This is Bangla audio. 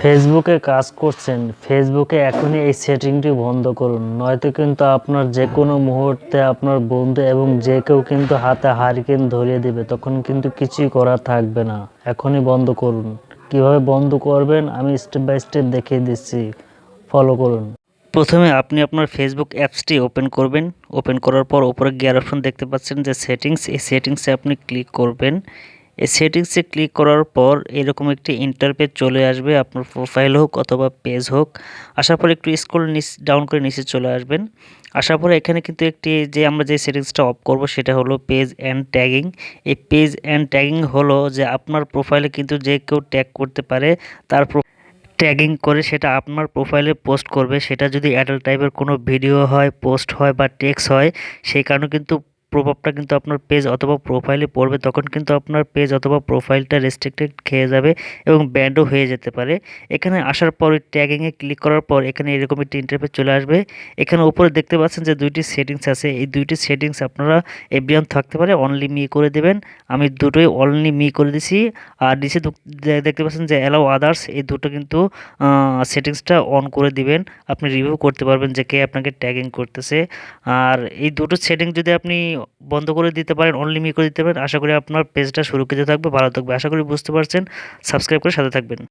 ফেসবুকে কাজ করছেন ফেসবুকে এখনই এই সেটিংটি বন্ধ করুন। নয়তো কিন্তু আপনার যে কোনো মুহূর্তে আপনার বন্ধু এবং যে কেউ কিন্তু হাতে হারিকেন ধরিয়ে দেবে, তখন কিন্তু কিছুই করা থাকবে না। এখনই বন্ধ করুন। কীভাবে বন্ধ করবেন, আমি স্টেপ বাই স্টেপ দেখিয়ে দিচ্ছি। ফলো করুন। প্রথমে আপনি আপনার ফেসবুক অ্যাপসটি ওপেন করবেন। ওপেন করার পর উপরে গিয়ার অপশন দেখতে পাচ্ছেন যে সেটিংস এই সেটিংসে আপনি ক্লিক করবেন। এই সেটিংসে ক্লিক করার পর এরকম একটি ইন্টারপেজ চলে আসবে, আপনার প্রোফাইল হোক অথবা পেজ হোক। আসার পর একটু স্ক্রল নিচ ডাউন করে নিচে চলে আসবেন। আসার পরে এখানে কিন্তু একটি যে আমরা যে সেটিংসটা অফ করব সেটা হলো পেজ অ্যান্ড ট্যাগিং এই পেজ অ্যান্ড ট্যাগিং হলো যে আপনার প্রোফাইলে কিন্তু যে কেউ ট্যাগ করতে পারে, তার ট্যাগিং করে সেটা আপনার প্রোফাইলে পোস্ট করবে। সেটা যদি অ্যাডাল্ট টাইপের কোনো ভিডিও হয় পোস্ট হয় বা টেক্স হয়, সেই কারণে কিন্তু প্রভাবটা কিন্তু আপনার পেজ অথবা প্রোফাইলে পড়বে, তখন কিন্তু আপনার পেজ অথবা প্রোফাইলটা রেস্ট্রিক্টেড খেয়ে যাবে এবং ব্যান্ডও হয়ে যেতে পারে। এখানে আসার পর ট্যাগিংয়ে ক্লিক করার পর এখানে এরকম একটি ইন্টারফেস চলে আসবে। এখানে উপরে দেখতে পাচ্ছেন যে দুইটি সেটিংস আছে। এই দুইটি সেটিংস আপনারা এভরিওয়ান থাকতে পারে অনলি মি করে দেবেন। আমি দুটোই অনলি মি করে দিছি। আর নিচে দেখতে পাচ্ছেন যে অ্যালাউ আদার্স এই দুটো কিন্তু সেটিংসটা অন করে দিবেন। আপনি রিভিউ করতে পারবেন যে কে আপনাকে ট্যাগিং করতেছে। আর এই দুটো সেটিং যদি আপনি বন্ধ করে দিতে পারেন অনলিমিট করে দিতে পারেন। আশা করি আপনার পেজটা সুরক্ষিত থাকবে, ভালো থাকবে। আশা করি বুঝতে পারছেন। সাবস্ক্রাইব করে সাথে থাকবেন।